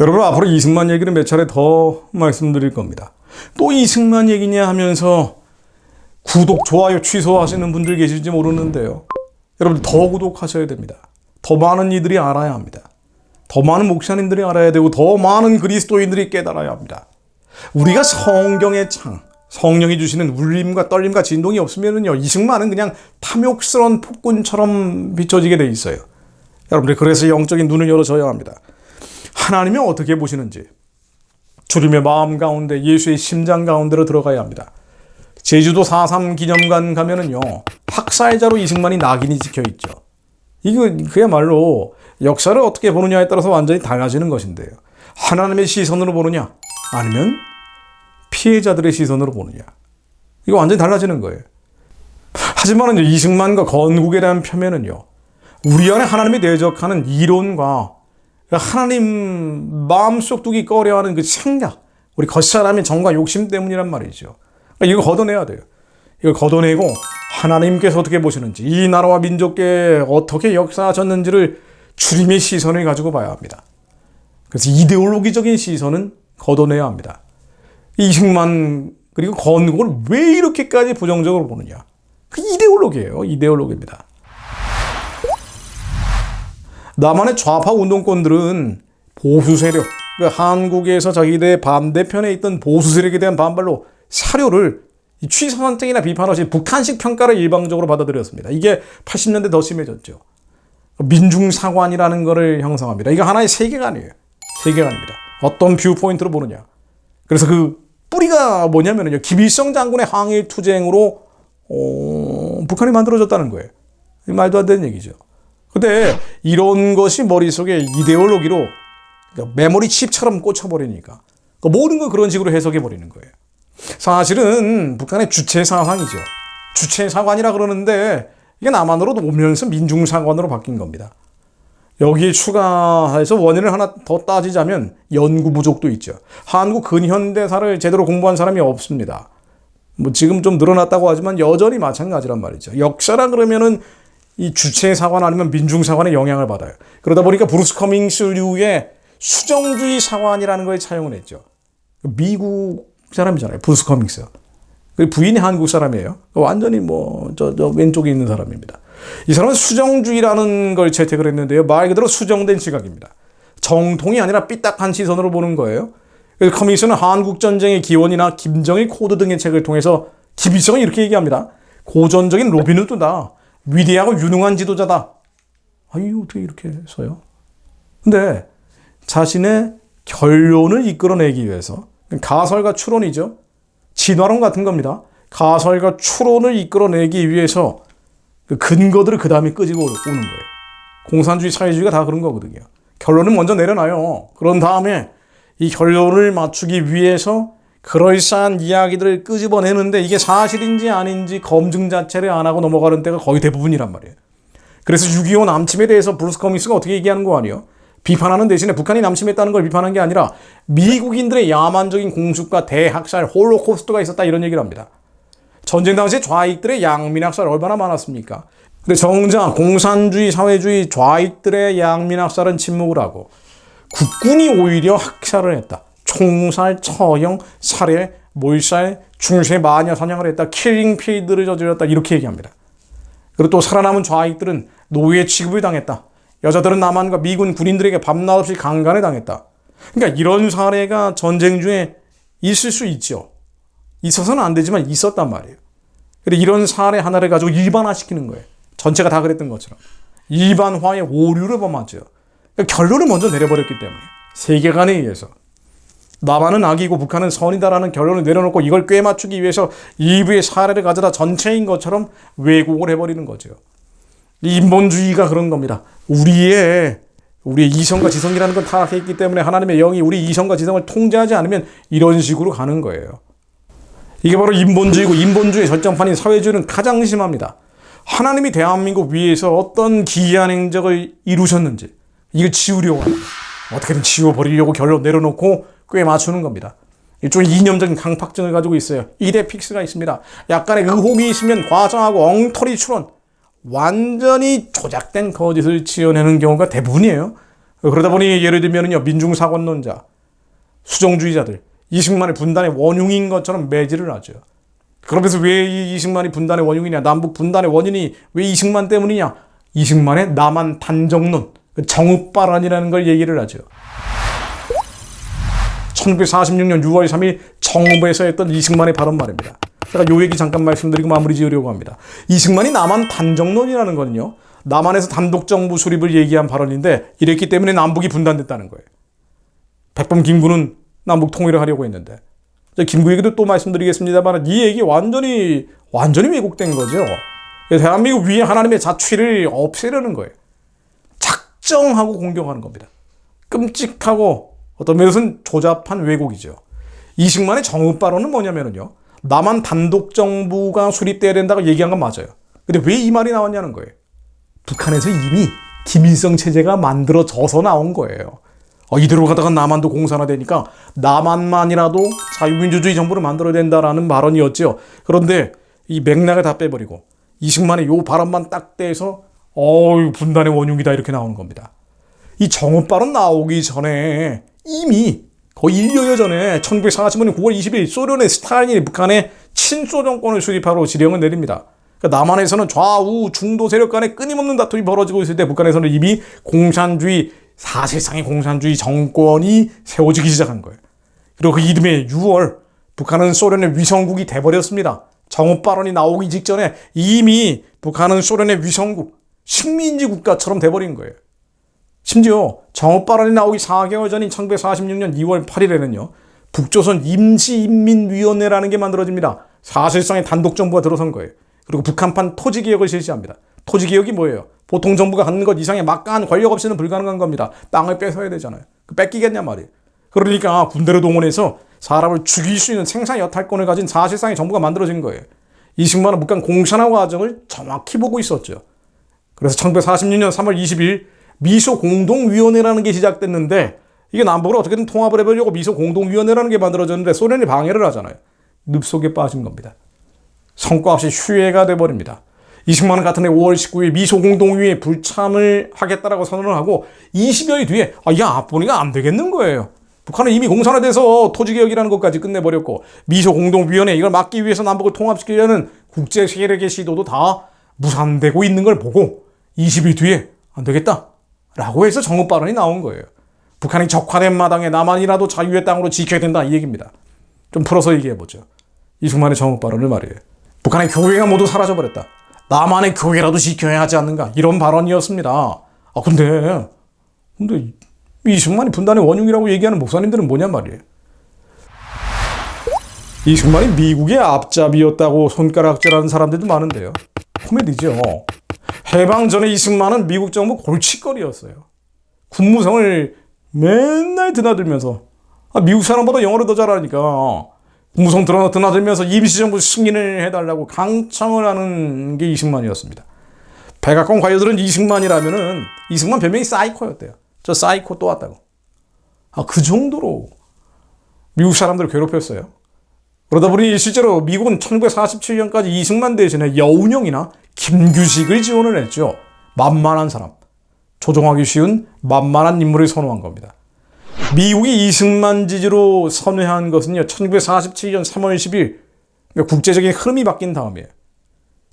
여러분 앞으로 이승만 얘기를 몇 차례 더 말씀드릴 겁니다. 또 이승만 얘기냐 하면서 구독, 좋아요 취소하시는 분들 계실지 모르는데요. 여러분 더 구독하셔야 됩니다. 더 많은 이들이 알아야 합니다. 더 많은 목사님들이 알아야 되고 더 많은 그리스도인들이 깨달아야 합니다. 우리가 성경의 창, 성령이 주시는 울림과 떨림과 진동이 없으면요 이승만은 그냥 탐욕스러운 폭군처럼 비춰지게 돼 있어요. 여러분들 그래서 영적인 눈을 열어줘야 합니다. 하나님이 어떻게 보시는지 주님의 마음 가운데 예수의 심장 가운데로 들어가야 합니다. 제주도 4.3 기념관 가면은요 학살자로 이승만이 낙인이 찍혀 있죠. 이거 그야말로 역사를 어떻게 보느냐에 따라서 완전히 달라지는 것인데요. 하나님의 시선으로 보느냐 아니면 피해자들의 시선으로 보느냐 이거 완전히 달라지는 거예요. 하지만 이승만과 건국에 대한 표면은요 우리 안에 하나님이 대적하는 이론과 하나님 마음속 두기 꺼려하는 그 생각, 우리 겉사람의 정과 욕심 때문이란 말이죠. 그러니까 이거 걷어내야 돼요. 이걸 걷어내고 하나님께서 어떻게 보시는지, 이 나라와 민족께 어떻게 역사하셨는지를 주님의 시선을 가지고 봐야 합니다. 그래서 이데올로기적인 시선은 걷어내야 합니다. 이승만 그리고 건국을 왜 이렇게까지 부정적으로 보느냐? 그 이데올로기예요. 이데올로기입니다. 남한의 좌파 운동권들은 보수 세력, 그 한국에서 자기들의 반대편에 있던 보수 세력에 대한 반발로 사료를 취선택이나 비판 없이 북한식 평가를 일방적으로 받아들였습니다. 이게 80년대 더 심해졌죠. 민중사관이라는 것을 형성합니다. 이거 하나의 세계관이에요. 세계관입니다. 어떤 뷰 포인트로 보느냐. 그래서 그 뿌리가 뭐냐면요. 김일성 장군의 항일 투쟁으로 어, 북한이 만들어졌다는 거예요. 말도 안 되는 얘기죠. 근데 이런 것이 머릿속에 이데올로기로 그러니까 메모리 칩처럼 꽂혀버리니까 그러니까 모든 걸 그런 식으로 해석해버리는 거예요. 사실은 북한의 주체사관이죠. 주체 사관이라 그러는데 이게 남한으로 오면서 민중 사관으로 바뀐 겁니다. 여기에 추가해서 원인을 하나 더 따지자면 연구 부족도 있죠. 한국 근현대사를 제대로 공부한 사람이 없습니다. 뭐 지금 좀 늘어났다고 하지만 여전히 마찬가지란 말이죠. 역사라 그러면은 이 주체 사관 아니면 민중 사관의 영향을 받아요. 그러다 보니까 브루스 커밍스류의 수정주의 사관이라는 걸 차용을 했죠. 미국 사람이잖아요. 브루스 커밍스. 그 부인이 한국 사람이에요. 완전히 뭐, 저, 저 왼쪽에 있는 사람입니다. 이 사람은 수정주의라는 걸 채택을 했는데요. 말 그대로 수정된 시각입니다. 정통이 아니라 삐딱한 시선으로 보는 거예요. 커밍스는 한국전쟁의 기원이나 김정일 코드 등의 책을 통해서 김일성은 이렇게 얘기합니다. 고전적인 로빈후드다. 위대하고 유능한 지도자다. 아니, 어떻게 이렇게 써요? 근데 자신의 결론을 이끌어내기 위해서 가설과 추론이죠. 진화론 같은 겁니다. 가설과 추론을 이끌어내기 위해서 그 근거들을 그 다음에 끄집어 오는 거예요. 공산주의, 사회주의가 다 그런 거거든요. 결론은 먼저 내려놔요. 그런 다음에 이 결론을 맞추기 위해서 그럴싸한 이야기들을 끄집어내는데 이게 사실인지 아닌지 검증 자체를 안 하고 넘어가는 때가 거의 대부분이란 말이에요. 그래서 6.25 남침에 대해서 브루스 커밍스가 어떻게 얘기하는 거 아니에요? 비판하는 대신에 북한이 남침했다는 걸 비판한 게 아니라 미국인들의 야만적인 공습과 대학살, 홀로코스트가 있었다 이런 얘기를 합니다. 전쟁 당시에 좌익들의 양민학살 얼마나 많았습니까? 근데 정작 공산주의, 사회주의 좌익들의 양민학살은 침묵을 하고 국군이 오히려 학살을 했다. 총살, 처형, 살해, 몰살, 중세 마녀 사냥을 했다. 킬링 피드를 저질렀다. 이렇게 얘기합니다. 그리고 또 살아남은 좌익들은 노예 취급을 당했다. 여자들은 남한과 미군 군인들에게 밤낮 없이 강간을 당했다. 그러니까 이런 사례가 전쟁 중에 있을 수 있죠. 있어서는 안 되지만 있었단 말이에요. 그리고 이런 사례 하나를 가지고 일반화시키는 거예요. 전체가 다 그랬던 것처럼. 일반화의 오류를 범하죠. 그러니까 결론을 먼저 내려버렸기 때문에. 세계관에 의해서. 남한은 악이고 북한은 선이다라는 결론을 내려놓고 이걸 꿰 맞추기 위해서 일부의 사례를 가져다 전체인 것처럼 왜곡을 해버리는 거죠. 인본주의가 그런 겁니다. 우리의 우리의 이성과 지성이라는 건 타락했기 때문에 하나님의 영이 우리 이성과 지성을 통제하지 않으면 이런 식으로 가는 거예요. 이게 바로 인본주의고 인본주의 절정판인 사회주의는 가장 심합니다. 하나님이 대한민국 위에서 어떤 기이한 행적을 이루셨는지 이걸 지우려고 합니다. 어떻게든 지워버리려고 결론 내려놓고 꽤 맞추는 겁니다. 일종의 이념적인 강팍증을 가지고 있어요. 이대 픽스가 있습니다. 약간의 의혹이 있으면 과장하고 엉터리 추론, 완전히 조작된 거짓을 지어내는 경우가 대부분이에요. 그러다 보니 예를 들면요 민중사관론자, 수정주의자들 이승만의 분단의 원흉인 것처럼 매질을 하죠. 그러면서 왜 이 이승만이 분단의 원흉이냐, 남북 분단의 원인이 왜 이승만 때문이냐, 이승만의 남한 단정론, 그 정읍발언이라는 걸 얘기를 하죠. 1946년 6월 3일 정부에서 했던 이승만의 발언 말입니다. 제가 요 얘기 잠깐 말씀드리고 마무리 지으려고 합니다. 이승만이 남한 단정론이라는 거는요. 남한에서 단독 정부 수립을 얘기한 발언인데 이랬기 때문에 남북이 분단됐다는 거예요. 백범 김구는 남북 통일을 하려고 했는데 김구 얘기도 또 말씀드리겠습니다만 이 얘기 완전히 완전히 왜곡된 거죠. 대한민국 위에 하나님의 자취를 없애려는 거예요. 작정하고 공격하는 겁니다. 끔찍하고 어떤 면에서는 조잡한 왜곡이죠. 이승만의 정읍 발언은 뭐냐면요. 남한 단독 정부가 수립돼야 된다고 얘기한 건 맞아요. 근데 왜 이 말이 나왔냐는 거예요. 북한에서 이미 김일성 체제가 만들어져서 나온 거예요. 어, 이대로 가다가 남한도 공산화 되니까 남한만이라도 자유민주주의 정부를 만들어야 된다라는 발언이었죠. 그런데 이 맥락을 다 빼버리고 이승만의 요 발언만 딱 떼서 어유 분단의 원흉이다 이렇게 나오는 겁니다. 이 정읍 발언 나오기 전에 이미 거의 1년여 전에 1945년 9월 20일 소련의 스탈린이 북한에 친소 정권을 수립하러 지령을 내립니다. 그러니까 남한에서는 좌우 중도 세력 간의 끊임없는 다툼이 벌어지고 있을 때 북한에서는 이미 공산주의 사실상의 공산주의 정권이 세워지기 시작한 거예요. 그리고 그 이듬해 6월 북한은 소련의 위성국이 돼버렸습니다. 정읍 발언이 나오기 직전에 이미 북한은 소련의 위성국, 식민지 국가처럼 돼버린 거예요. 심지어 정읍 발언이 나오기 4개월 전인 1946년 2월 8일에는요. 북조선 임시인민위원회라는 게 만들어집니다. 사실상의 단독 정부가 들어선 거예요. 그리고 북한판 토지개혁을 실시합니다. 토지 개혁이 뭐예요? 보통 정부가 갖는 것 이상의 막강한 권력 없이는 불가능한 겁니다. 땅을 뺏어야 되잖아요. 그 뺏기겠냐 말이에요. 그러니까 군대를 동원해서 사람을 죽일 수 있는 생산 여탈권을 가진 사실상의 정부가 만들어진 거예요. 이승만은 북한 공산화 과정을 정확히 보고 있었죠. 그래서 1946년 3월 20일 미소 공동위원회라는 게 시작됐는데 이게 남북을 어떻게든 통합을 해보려고 미소 공동위원회라는 게 만들어졌는데 소련이 방해를 하잖아요. 늪속에 빠진 겁니다. 성과 없이 휴회가 돼버립니다. 이승만은 같은 해 5월 19일 미소 공동위에 불참을 하겠다라고 선언을 하고 20여일 뒤에 아, 야, 앞보니가 안 되겠는 거예요. 북한은 이미 공산화돼서 토지개혁이라는 것까지 끝내버렸고 미소 공동위원회 이걸 막기 위해서 남북을 통합시키려는 국제 세력의 시도도 다 무산되고 있는 걸 보고 20일 뒤에 안 되겠다. 라고 해서 정읍 발언이 나온 거예요. 북한이 적화된 마당에 남한이라도 자유의 땅으로 지켜야 된다 이 얘기입니다. 좀 풀어서 얘기해 보죠. 이승만의 정읍 발언을 말이에요. 북한의 교회가 모두 사라져버렸다. 남한의 교회라도 지켜야 하지 않는가 이런 발언이었습니다. 아 근데 근데 이승만이 분단의 원흉이라고 얘기하는 목사님들은 뭐냔 말이에요. 이승만이 미국의 앞잡이였다고 손가락질하는 사람들도 많은데요. 코미디죠. 해방 전에 이승만은 미국 정부 골칫거리였어요. 군무성을 맨날 드나들면서 아, 미국 사람보다 영어를 더 잘하니까 군 무성 드러 드나들면서 임시정부 승인을 해달라고 강청을 하는 게 이승만이었습니다. 백악관 관료들은 이승만이라면은 이승만 별명이 사이코였대요. 저 사이코 또 왔다고. 아, 그 정도로 미국 사람들을 괴롭혔어요. 그러다 보니 실제로 미국은 1947년까지 이승만 대신에 여운형이나 김규식을 지원을 했죠. 만만한 사람. 조종하기 쉬운 만만한 인물을 선호한 겁니다. 미국이 이승만 지지로 선회한 것은요, 1947년 3월 10일, 그러니까 국제적인 흐름이 바뀐 다음이에요.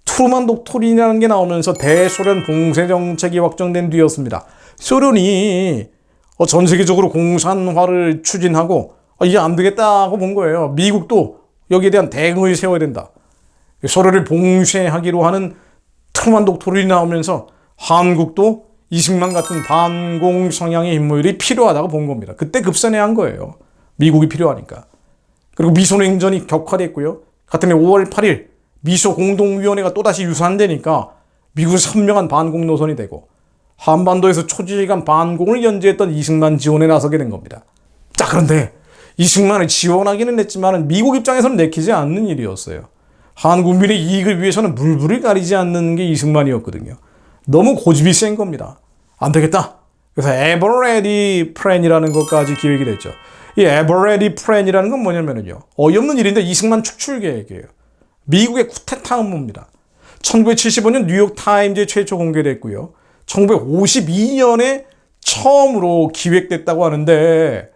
트루만 독토린이라는 게 나오면서 대소련 봉쇄 정책이 확정된 뒤였습니다. 소련이 어, 전 세계적으로 공산화를 추진하고 어, 이게 안 되겠다고 본 거예요. 미국도 여기에 대한 대응을 세워야 된다. 소련을 봉쇄하기로 하는 트루만 독토린이 나오면서 한국도 이승만 같은 반공 성향의 인물이 필요하다고 본 겁니다. 그때 급선회한 거예요. 미국이 필요하니까. 그리고 미소 냉전이 격화됐고요. 같은 해 5월 8일 미소 공동위원회가 또다시 유산되니까 미국은 선명한 반공 노선이 되고 한반도에서 초지간 반공을 연재했던 이승만 지원에 나서게 된 겁니다. 자, 그런데 이승만을 지원하기는 했지만 미국 입장에서는 내키지 않는 일이었어요. 한국민의 이익을 위해서는 물불을 가리지 않는 게 이승만이었거든요. 너무 고집이 센 겁니다. 안 되겠다. 그래서 에버레디 프랜이라는 것까지 기획이 됐죠. 이 에버레디 프랜이라는 건 뭐냐면요. 어이없는 일인데 이승만 축출 계획이에요. 미국의 쿠데타 음모입니다. 1975년 뉴욕 타임즈에 최초 공개됐고요. 1952년에 처음으로 기획됐다고 하는데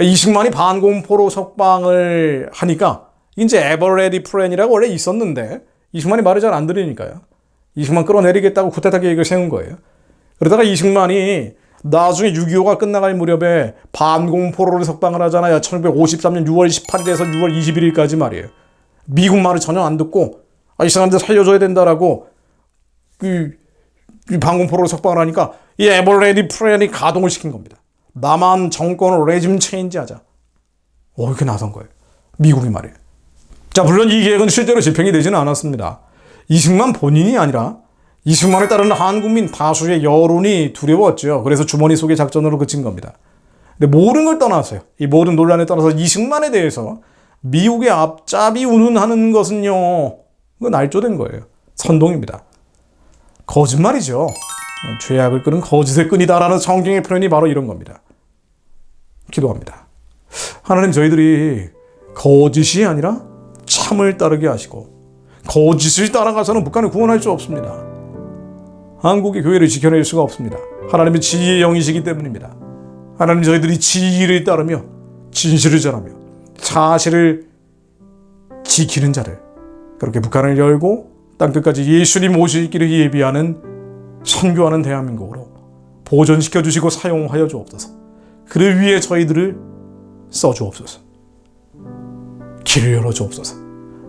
이승만이 반공포로 석방을 하니까 이제 에버레디 플랜이라고 원래 있었는데 이승만이 말을 잘 안 들으니까요. 이승만 끌어내리겠다고 쿠데타 계획을 세운 거예요. 그러다가 이승만이 나중에 6.25가 끝나갈 무렵에 반공포로를 석방을 하잖아요. 1953년 6월 18일에서 6월 21일까지 말이에요. 미국 말을 전혀 안 듣고 아, 이 사람들 살려줘야 된다라고 그, 그 반공포로를 석방을 하니까 이 에버레디 플랜이 가동을 시킨 겁니다. 남한 정권을 레짐 체인지하자. 어, 이렇게 나선 거예요. 미국이 말이에요. 자, 물론 이 계획은 실제로 집행이 되지는 않았습니다. 이승만 본인이 아니라 이승만을 따르는 한국민 다수의 여론이 두려웠죠. 그래서 주머니 속의 작전으로 그친 겁니다. 근데 모든 걸 떠나서요. 이 모든 논란에 따라서 이승만에 대해서 미국의 앞잡이 운운하는 것은요. 그건 날조된 거예요. 선동입니다. 거짓말이죠. 죄악을 끄는 거짓의 끈이다라는 성경의 표현이 바로 이런 겁니다. 기도합니다. 하나님 저희들이 거짓이 아니라 참을 따르게 하시고 거짓을 따라가서는 북한을 구원할 수 없습니다. 한국의 교회를 지켜낼 수가 없습니다. 하나님은 지혜의 영이시기 때문입니다. 하나님 저희들이 지혜를 따르며 진실을 전하며 사실을 지키는 자를 그렇게 북한을 열고 땅끝까지 예수님 오실 길을 예비하는 선교하는 대한민국으로 보존시켜 주시고 사용하여 주옵소서. 그를 위해 저희들을 써 주옵소서. 길을 열어 주옵소서.